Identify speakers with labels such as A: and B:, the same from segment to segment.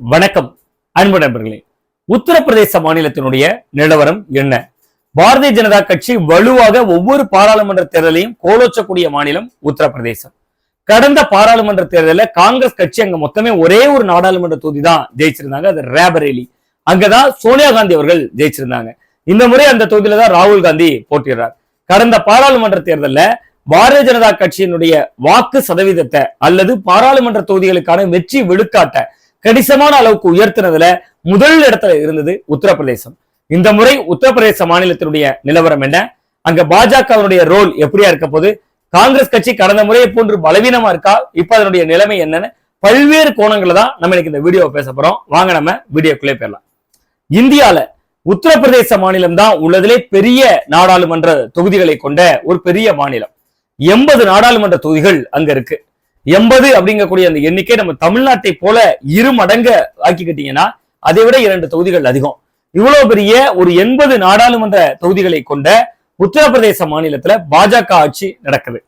A: வணக்கம் அன்பு நண்பர்களே. உத்தரப்பிரதேச மாநிலத்தினுடைய நிலவரம் என்ன? பாரதிய ஜனதா கட்சி வலுவாக ஒவ்வொரு பாராளுமன்ற தேர்தலையும் கோலோச்சக்கூடிய மாநிலம் உத்தரப்பிரதேசம். கடந்த பாராளுமன்ற தேர்தலில் காங்கிரஸ் கட்சி அங்க மொத்தமே ஒரே ஒரு நாடாளுமன்ற தொகுதி தான் ஜெயிச்சிருந்தாங்க அது ரேபரேலி. அங்கதான் சோனியா காந்தி அவர்கள் ஜெயிச்சிருந்தாங்க. இந்த முறை அந்த தொகுதியில தான் ராகுல் காந்தி போட்டிடுறார் கடந்த பாராளுமன்ற தேர்தல்ல பாரதிய ஜனதா கட்சியினுடைய வாக்கு சதவீதத்தை அல்லது பாராளுமன்ற தொகுதிகளுக்கான வெற்றி விழுக்காட்ட கணிசமான அளவுக்கு உயர்த்தினதுல முதல் இடத்துல இருந்தது உத்தரப்பிரதேசம். இந்த முறை உத்தரப்பிரதேச மாநிலத்தினுடைய நிலவரம் என்ன? அங்க பாஜகவினுடைய ரோல் எப்படியா இருக்க போது காங்கிரஸ் கட்சி கடந்த முறையை போன்று பலவீனமா இருக்கா? இப்ப அதனுடைய நிலைமை என்னன்னு பல்வேறு கோணங்களை தான் நம்ம இன்னைக்கு இந்த வீடியோ பேச போறோம். வாங்க நம்ம வீடியோக்குள்ளே போயிடலாம். இந்தியால உத்தரப்பிரதேச மாநிலம் தான் உள்ளதிலே பெரிய நாடாளுமன்ற தொகுதிகளை கொண்ட ஒரு பெரிய மாநிலம். எண்பது நாடாளுமன்ற தொகுதிகள் அங்க இருக்கு. எண்பது அப்படிங்கக்கூடிய அந்த எண்ணிக்கை நம்ம தமிழ்நாட்டை போல இரு மடங்க ஆக்கிக்கிட்டீங்கன்னா அதை விட இரண்டு தொகுதிகள் அதிகம். இவ்வளவு பெரிய ஒரு எண்பது நாடாளுமன்ற தொகுதிகளை கொண்ட உத்தரப்பிரதேச மாநிலத்துல பாஜக ஆட்சி நடக்குது.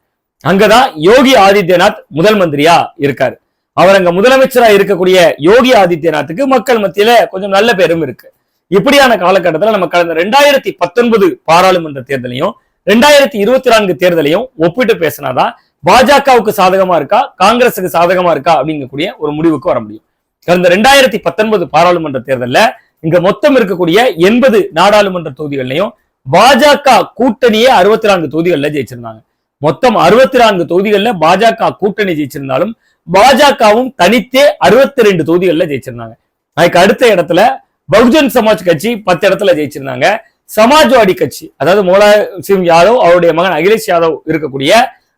A: அங்கதான் யோகி ஆதித்யநாத் முதல் மந்திரியா இருக்காரு. அவர் அங்க முதலமைச்சரா இருக்கக்கூடிய யோகி ஆதித்யநாத்துக்கு மக்கள் மத்தியில கொஞ்சம் நல்ல பேரும் இருக்கு. இப்படியான காலகட்டத்துல நம்ம கடந்த ரெண்டாயிரத்தி பத்தொன்பது பாராளுமன்ற தேர்தலையும் ரெண்டாயிரத்தி இருபத்தி நான்கு தேர்தலையும் ஒப்பிட்டு பேசினாதான் பாஜகவுக்கு சாதகமா இருக்கா? காங்கிரஸுக்கு சாதகமா இருக்கா? அப்படிங்கக்கூடிய ஒரு முடிவுக்கு வர முடியும். கடந்த ரெண்டாயிரத்தி பத்தொன்பது பாராளுமன்ற தேர்தலில் இங்க மொத்தம் இருக்கக்கூடிய எண்பது நாடாளுமன்ற தொகுதிகள்லையும் பாஜக கூட்டணியே அறுபத்தி நான்கு தொகுதிகளில் ஜெயிச்சிருந்தாங்க. மொத்தம் அறுபத்தி நான்கு தொகுதிகளில் பாஜக கூட்டணி ஜெயிச்சிருந்தாலும் பாஜகவும் தனித்தே அறுபத்தி ரெண்டு தொகுதிகளில் ஜெயிச்சிருந்தாங்க. அதுக்கு அடுத்த இடத்துல பகுஜன் சமாஜ் கட்சி பத்து இடத்துல ஜெயிச்சிருந்தாங்க. சமாஜ்வாடி கட்சி அதாவது மோலா சிங் யாதவ் அவருடைய மகன் அகிலேஷ் யாதவ் இருக்கக்கூடிய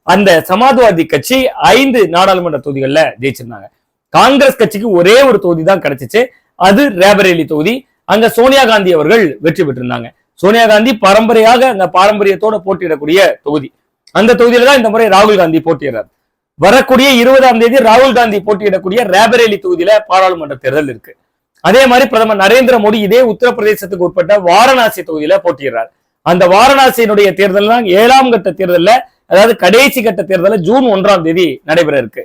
A: அந்த சமாஜ்வாதி கட்சி ஐந்து நாடாளுமன்ற தொகுதிகள்ல ஜெயிச்சிருந்தாங்க. காங்கிரஸ் கட்சிக்கு ஒரே ஒரு தொகுதி தான் கிடைச்சிச்சு. அது ரேபரேலி தொகுதி. அங்க சோனியா காந்தி அவர்கள் வெற்றி பெற்றிருந்தாங்க. சோனியா காந்தி பரம்பரையாக அந்த பாரம்பரியத்தோட போட்டியிடக்கூடிய தொகுதி. அந்த தொகுதியில தான் இந்த முறை ராகுல் காந்தி போட்டியிடுறார். வரக்கூடிய இருபதாம் தேதி ராகுல் காந்தி போட்டியிடக்கூடிய ரேபரேலி தொகுதியில பாராளுமன்ற தேர்தல் இருக்கு. அதே மாதிரி பிரதமர் நரேந்திர மோடி இதே உத்தரப்பிரதேசத்துக்கு உட்பட்ட வாரணாசி தொகுதியில போட்டியிடுறார். அந்த வாரணாசியினுடைய தேர்தல் தான் ஏழாம் கட்ட தேர்தல்ல அதாவது கடைசி கட்ட தேர்தல ஜூன் ஒன்றாம் தேதி நடைபெற இருக்கு.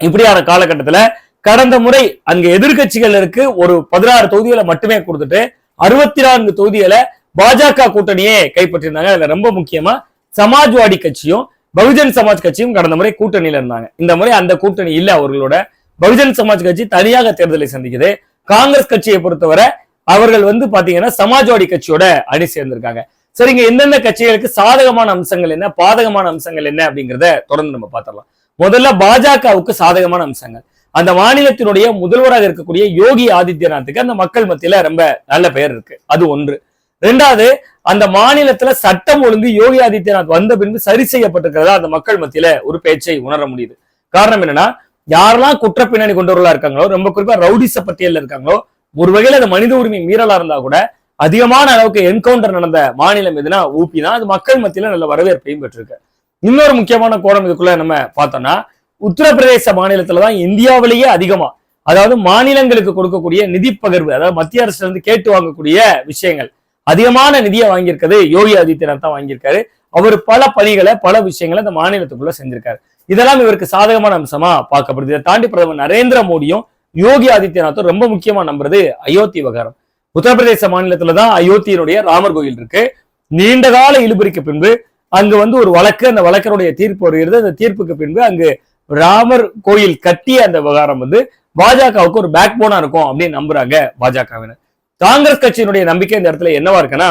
A: இப்படியான காலகட்டத்துல கடந்த முறை அங்க எதிர்கட்சிகள் இருக்கு ஒரு பதினாறு தொகுதிகளை மட்டுமே கொடுத்துட்டு அறுபத்தி நான்கு தொகுதிகளை பாஜக கூட்டணியே கைப்பற்றிருந்தாங்க அதுல ரொம்ப முக்கியமா சமாஜ்வாடி கட்சியும் பகுஜன் சமாஜ் கட்சியும் கடந்த முறை கூட்டணியில இருந்தாங்க. இந்த முறை அந்த கூட்டணி இல்ல அவர்களோட. பகுஜன் சமாஜ் கட்சி தனியாக தேர்தலை சந்திக்குது. காங்கிரஸ் கட்சியை பொறுத்தவரை அவர்கள் வந்து பாத்தீங்கன்னா சமாஜ்வாடி கட்சியோட அணி சேர்ந்திருக்காங்க. சரிங்க எந்தெந்த கட்சிகளுக்கு சாதகமான அம்சங்கள் என்ன பாதகமான அம்சங்கள் என்ன அப்படிங்கிறத தொடர்ந்து நம்ம பார்த்துடலாம். முதல்ல பாஜகவுக்கு சாதகமான அம்சங்கள். அந்த மாநிலத்தினுடைய முதல்வராக இருக்கக்கூடிய யோகி ஆதித்யநாத்துக்கு அந்த மக்கள் மத்தியில ரொம்ப நல்ல பெயர் இருக்கு. அது ஒன்று. ரெண்டாவது அந்த மாநிலத்துல சட்டம் ஒழுங்கு யோகி ஆதித்யநாத் வந்த பின்பு சரி செய்யப்பட்டிருக்கிறதா அந்த மக்கள் மத்தியில ஒரு பேச்சை உணர முடியுது. காரணம் என்னன்னா யாரெல்லாம் குற்ற பின்னணி கொண்டவர்களா இருக்காங்களோ ரொம்ப குறிப்பா ரவுடிச பட்டியல்ல இருக்காங்களோ ஒரு வகையில் அது மனித உரிமை மீறலா இருந்தா கூட அதிகமான அளவுக்கு என்கவுண்டர் நடந்த மாநிலம் எதுனா ஊபி தான். அது மக்கள் மத்தியில நல்ல வரவேற்பையும் பெற்றிருக்கு. இன்னொரு முக்கியமான கோணம் இதுக்குள்ள நம்ம பார்த்தோம்னா உத்தரப்பிரதேச மாநிலத்துல தான் இந்தியாவிலேயே அதிகமா அதாவது மாநிலங்களுக்கு கொடுக்கக்கூடிய நிதி பகிர்வு அதாவது மத்திய அரசுல இருந்து கேட்டு வாங்கக்கூடிய விஷயங்கள் அதிகமான நிதியை வாங்கியிருக்கிறது யோகி ஆதித்யநாத் தான் வாங்கியிருக்காரு. அவர் பல பணிகளை பல விஷயங்களை இந்த மாநிலத்துக்குள்ள செஞ்சிருக்காரு. இதெல்லாம் இவருக்கு சாதகமான அம்சமா பார்க்கப்படுது. இதை தாண்டி பிரதமர் நரேந்திர மோடியும் யோகி ஆதித்யநாத்தும் ரொம்ப முக்கியமா நம்புறது அயோத்தி விவகாரம். உத்தரப்பிரதேச மாநிலத்துல தான் அயோத்தியினுடைய ராமர் கோயில் இருக்கு. நீண்ட கால இழுபறிக்கு பின்பு அங்கு வந்து ஒரு வழக்கு அந்த வழக்கருடைய தீர்ப்பு வருகிறது. அந்த தீர்ப்புக்கு பின்பு அங்கு ராமர் கோயில் கட்டிய அந்த விவகாரம் வந்து பாஜகவுக்கு ஒரு பேக் போனா இருக்கும் அப்படின்னு நம்புறாங்க பாஜகவினர். காங்கிரஸ் கட்சியினுடைய நம்பிக்கை இந்த இடத்துல என்னவா இருக்குன்னா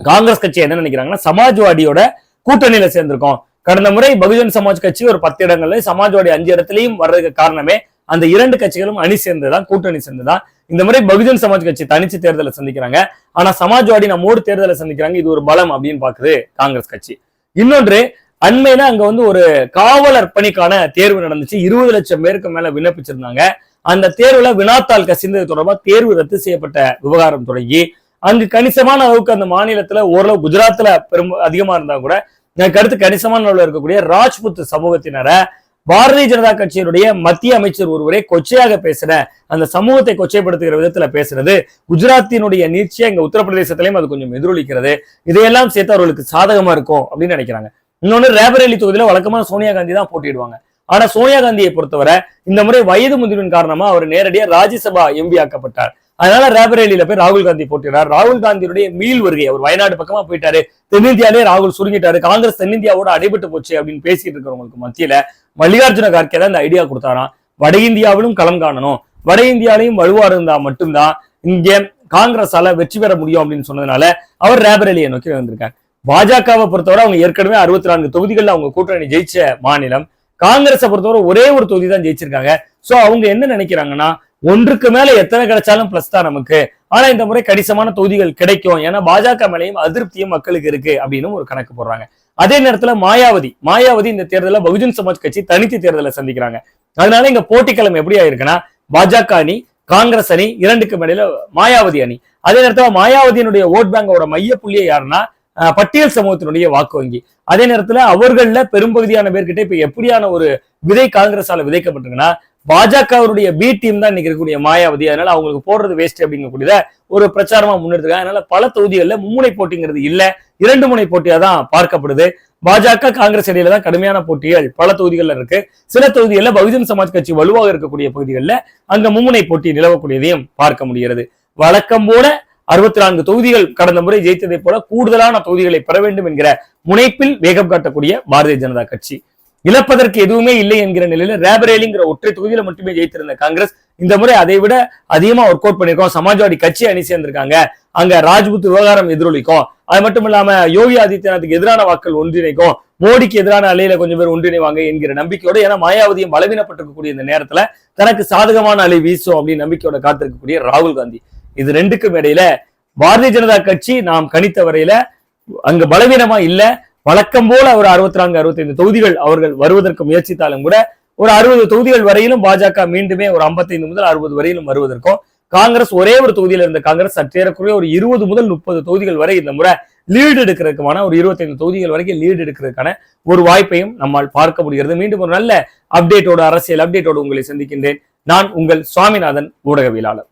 A: காங்கிரஸ் கட்சி என்ன நினைக்கிறாங்கன்னா சமாஜ்வாடியோட கூட்டணியில சேர்ந்திருக்கோம். கடந்த முறை பகுஜன் சமாஜ் கட்சி ஒரு பத்து இடங்கள்ல சமாஜ்வாடி அஞ்சு இடத்துலயும் வர்றதுக்கு காரணமே அந்த இரண்டு கட்சிகளும் அணி சேர்ந்ததுதான் கூட்டணி சேர்ந்ததுதான் இந்த முறை பகுஜன் சமாஜ் கட்சி தனிச்சு தேர்தலை சந்திக்கிறாங்க. ஆனா சமாஜ்வாடி நம்மோடு தேர்தலை சந்திக்கிறாங்க. இது ஒரு பலம் அப்படின்னு பாக்குது காங்கிரஸ் கட்சி. இன்னொன்று அண்மையில அங்க வந்து ஒரு காவலர் பணிக்கான தேர்வு நடந்துச்சு. இருபது லட்சம் பேருக்கு மேல விண்ணப்பிச்சிருந்தாங்க. அந்த தேர்வுல வினாத்தாள் கசிந்தது தொடர்பா தேர்வு ரத்து செய்யப்பட்ட விவகாரம் தொடங்கி அங்கு கணிசமான அளவுக்கு அந்த மாநிலத்துல ஓரளவு குஜராத்ல பெரும் அதிகமா இருந்தா கூட எனக்கு அடுத்து கணிசமான அளவில் இருக்கக்கூடிய ராஜ்புத் சமூகத்தினரை பாரதிய ஜனதா கட்சியினுடைய மத்திய அமைச்சர் ஒருவரே கொச்சையாக பேசுற அந்த சமூகத்தை கொச்சைப்படுத்துகிற விதத்துல பேசுறது குஜராத்தினுடைய நீட்சியை இங்க உத்தரப்பிரதேசத்திலையும் அது கொஞ்சம் எதிரொலிக்கிறது. இதையெல்லாம் சேர்த்து அவர்களுக்கு சாதகமா இருக்கும் அப்படின்னு நினைக்கிறாங்க. இன்னொன்னு ரேபரேலி தொகுதியில வழக்கமான சோனியா காந்தி தான் போட்டியிடுவாங்க. ஆனா சோனியா காந்தியை பொறுத்தவரை இந்த முறை வயது முதிர்வின் காரணமா அவர் நேரடியாக ராஜ்யசபா எம்பி ஆக்கப்பட்டார் அதனால ரேபரேலியில போய் ராகுல் காந்தி போட்டினார் ராகுல் காந்தியுடைய மீள் வருகை அவர் வயநாடு பக்கமா போயிட்டாரு. தென்னிந்தியாலே ராகுல் சுருங்கிட்டாரு. காங்கிரஸ் தென்னிந்தியாவோட அடைபட்டு போச்சு அப்படின்னு பேசிட்டு இருக்கிறவங்களுக்கு மத்தியில மல்லிகார்ஜுன கார்கே தான் இந்த ஐடியா கொடுத்தாராம். வட இந்தியாவிலும் களம் காணணும். வட இந்தியாலையும் வலுவா இருந்தா மட்டும்தான் இங்கே காங்கிரஸால வெற்றி பெற முடியும் அப்படின்னு சொன்னதுனால அவர் ரேபரேலியை நோக்கி வந்திருக்காங்க பாஜகவை பொறுத்தவரை அவங்க ஏற்கனவே அறுபத்தி நான்கு தொகுதிகள்ல அவங்க கூட்டணி ஜெயிச்ச மாநிலம். காங்கிரஸை பொறுத்தவரை ஒரே ஒரு தொகுதி தான் ஜெயிச்சிருக்காங்க. சோ அவங்க என்ன நினைக்கிறாங்கன்னா ஒன்றுக்கு மேல எத்தனை கிடைச்சாலும் பிளஸ் தான் நமக்கு. ஆனா இந்த முறை கணிசமான தொகுதிகள் கிடைக்கும். ஏன்னா பாஜக மேலையும் அதிருப்தியும் மக்களுக்கு இருக்கு அப்படின்னு ஒரு கணக்கு போடுறாங்க. அதே நேரத்துல மாயாவதி மாயாவதி இந்த தேர்தலில் பகுஜன் சமாஜ் கட்சி தனித்து தேர்தலை சந்திக்கிறாங்க. அதனால இங்க போட்டிக்கிழமை எப்படி ஆயிருக்குன்னா பாஜக அணி காங்கிரஸ் அணி இரண்டுக்கு மேடையில மாயாவதி அணி. அதே நேரத்துல மாயாவதியினுடைய ஓட் பேங்கோட மைய புள்ளியை யாருன்னா பட்டியல் சமூகத்தினுடைய வாக்கு வங்கி. அதே நேரத்துல அவர்கள்ல பெரும்பகுதியான பேர்கிட்ட இப்ப எப்படியான ஒரு விதை காங்கிரஸால விதைக்கப்பட்டிருக்குன்னா பாஜகவுடைய பி டீம் தான் இன்னைக்கு இருக்கக்கூடிய மாயாவதி. அதனால அவங்களுக்கு போடுறது வேஸ்ட் அப்படிங்கக்கூடியத ஒரு பிரச்சாரமா முன்னெடுத்துக்காங்க அதனால பல தொகுதிகளில் மும்முனை போட்டிங்கிறது இல்ல. இரண்டு முனை போட்டியா தான் பார்க்கப்படுது. பாஜக காங்கிரஸ் இடையில தான் கடுமையான போட்டிகள் பல தொகுதிகள்ல இருக்கு. சில தொகுதிகளில் பகுஜன் சமாஜ் கட்சி வலுவாக இருக்கக்கூடிய பகுதிகளில் அங்க மும்முனை போட்டி நிலவக்கூடியதையும் பார்க்க முடிகிறது. வழக்கம் போல அறுபத்தி நான்கு தொகுதிகள் கடந்த முறை ஜெயித்ததை போல கூடுதலான தொகுதிகளை பெற வேண்டும் என்கிற முனைப்பில் வேகம் காட்டக்கூடிய பாரதிய ஜனதா கட்சி. இழப்பதற்கு எதுவுமே இல்லை என்கிற நிலையில ரேபரேலிங்கிற ஒற்றை தொகுதியில மட்டுமே ஜெயித்திருந்த காங்கிரஸ் இந்த முறை அதை விட அதிகமா ஒர்க் அவுட் பண்ணிருக்கோம் சமாஜ்வாடி கட்சி அணி சேர்ந்திருக்காங்க. அங்க ராஜ்புத் விவகாரம் எதிரொலிக்கும். அது மட்டும் இல்லாம யோகி ஆதித்யநாத்துக்கு எதிரான வாக்கள் ஒன்றிணைக்கும். மோடிக்கு எதிரான அலையில கொஞ்சம் பேர் ஒன்றிணைவாங்க என்கிற நம்பிக்கையோட ஏன்னா மாயாவதியும் பலவீனப்பட்டிருக்கக்கூடிய இந்த நேரத்துல தனக்கு சாதகமான அலை வீசும் அப்படின்னு நம்பிக்கையோட காத்திருக்கக்கூடிய ராகுல் காந்தி. இது ரெண்டுக்கும் இடையில பாரதிய ஜனதா கட்சி நாம் கணித்த வரையில அங்க பலவீனமா இல்ல வழக்கம் போல ஒரு அறுபத்தி நான்கு அறுபத்தைந்து தொகுதிகள் அவர்கள் வருவதற்கு முயற்சித்தாலும் கூட ஒரு அறுபது தொகுதிகள் வரையிலும் பாஜக மீண்டுமே ஒரு 55 முதல் அறுபது வரையிலும் வருவதற்கும் காங்கிரஸ் ஒரே ஒரு தொகுதியில் இருந்த காங்கிரஸ் சற்றேறக்குறைய ஒரு இருபது முதல் முப்பது தொகுதிகள் வரை இந்த முறை லீடு எடுக்கிறதுக்கான ஒரு 25 தொகுதிகள் வரைக்கும் லீடு எடுக்கிறதுக்கான ஒரு வாய்ப்பையும் நம்மால் பார்க்க முடிகிறது. மீண்டும் ஒரு நல்ல அப்டேட்டோட அரசியல் அப்டேட்டோடு உங்களை சந்திக்கின்றேன். நான் உங்கள் சுவாமிநாதன் ஊடகவியலாளர்.